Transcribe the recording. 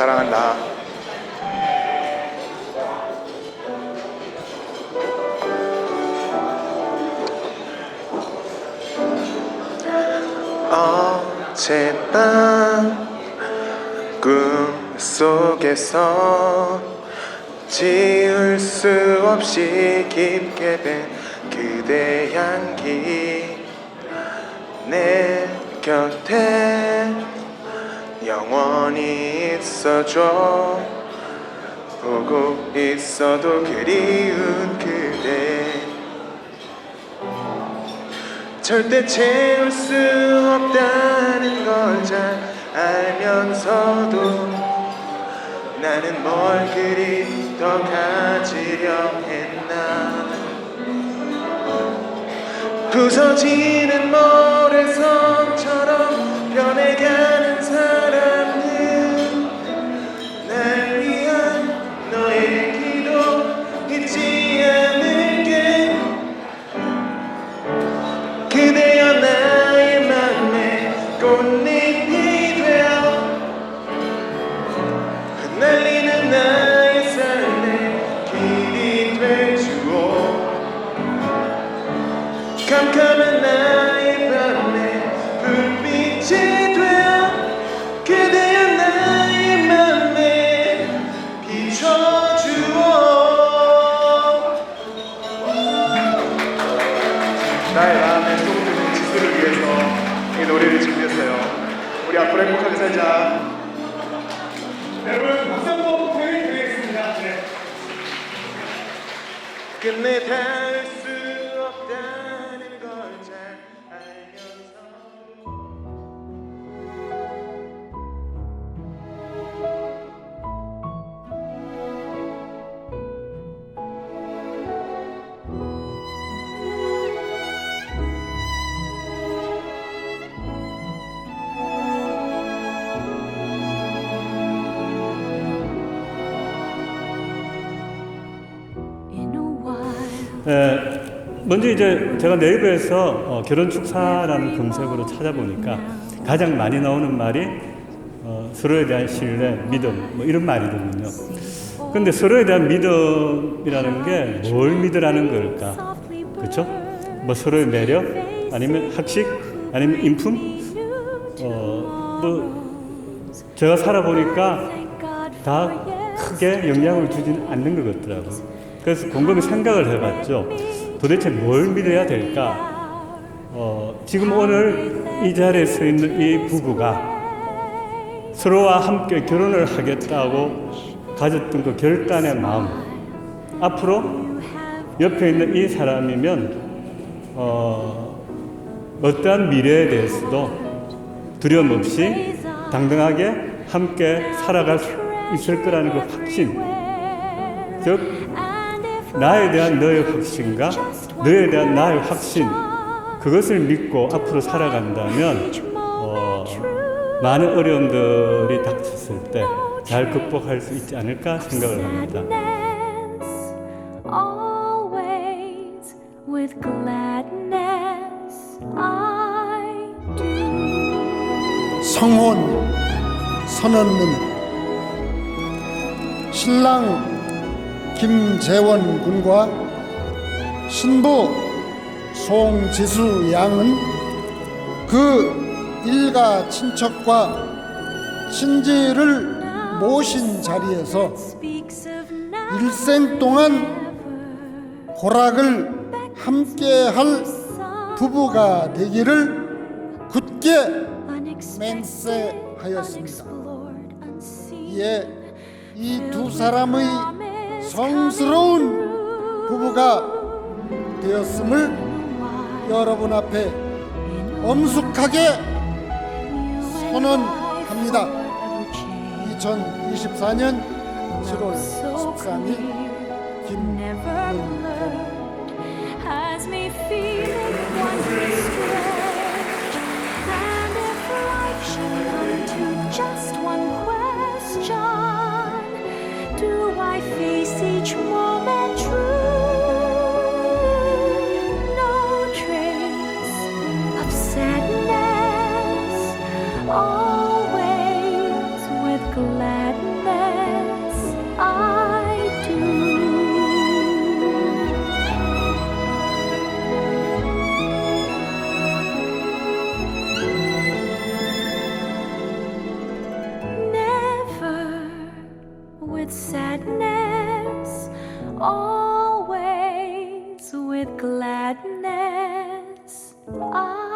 사랑한다. 어젯밤 꿈 속에서 지울 수 없이 깊게 밴 그대 향기 내 곁에 영원히 있어줘. 보고 있어도 그리운 그대. 절대 채울 수 없다는 걸 잘 알면서도 나는 뭘 그리 더 가지려 했나. 부서지는 모래성처럼 변해가 나의 마음에 소금되는 지수를 위해서 이 노래를 준비했어요. 우리 앞으로 행복하게 살자. 여러분 박수 한번 부탁드리겠습니다. 네. 끝내 없다 예, 먼저 이제 제가 네이버에서 어, 결혼 축사라는 검색으로 찾아보니까 가장 많이 나오는 말이 어, 서로에 대한 신뢰, 믿음 뭐 이런 말이거든요. 근데 서로에 대한 믿음이라는 게 뭘 믿으라는 걸까? 그렇죠? 뭐 서로의 매력 아니면 학식 아니면 인품 어, 뭐 제가 살아보니까 다 크게 영향을 주지는 않는 것 같더라고요. 그래서 곰곰이 생각을 해봤죠. 도대체 뭘 믿어야 될까? 어, 지금 오늘 이 자리에 서 있는 이 부부가 서로와 함께 결혼을 하겠다고 가졌던 그 결단의 마음. 앞으로 옆에 있는 이 사람이면 어, 어떠한 미래에 대해서도 두려움 없이 당당하게 함께 살아갈 수 있을 거라는 그 확신. 즉, 나에 대한 너의 확신과 너에 대한 나의 확신, 그것을 믿고 앞으로 살아간다면, 어, 많은 어려움들이 닥쳤을 때 잘 극복할 수 있지 않을까 생각을 합니다. 성혼 선언문 신랑 김재원 군과 신부 송지수 양은 그 일가 친척과 친지를 모신 자리에서 일생 동안 고락을 함께할 부부가 되기를 굳게 맹세하였습니다. 이에 이두 사람의 성스러운 부부가 되었음을 여러분 앞에 엄숙하게 선언합니다. 2024년 7월 13일 never 김 with sadness, always with gladness. I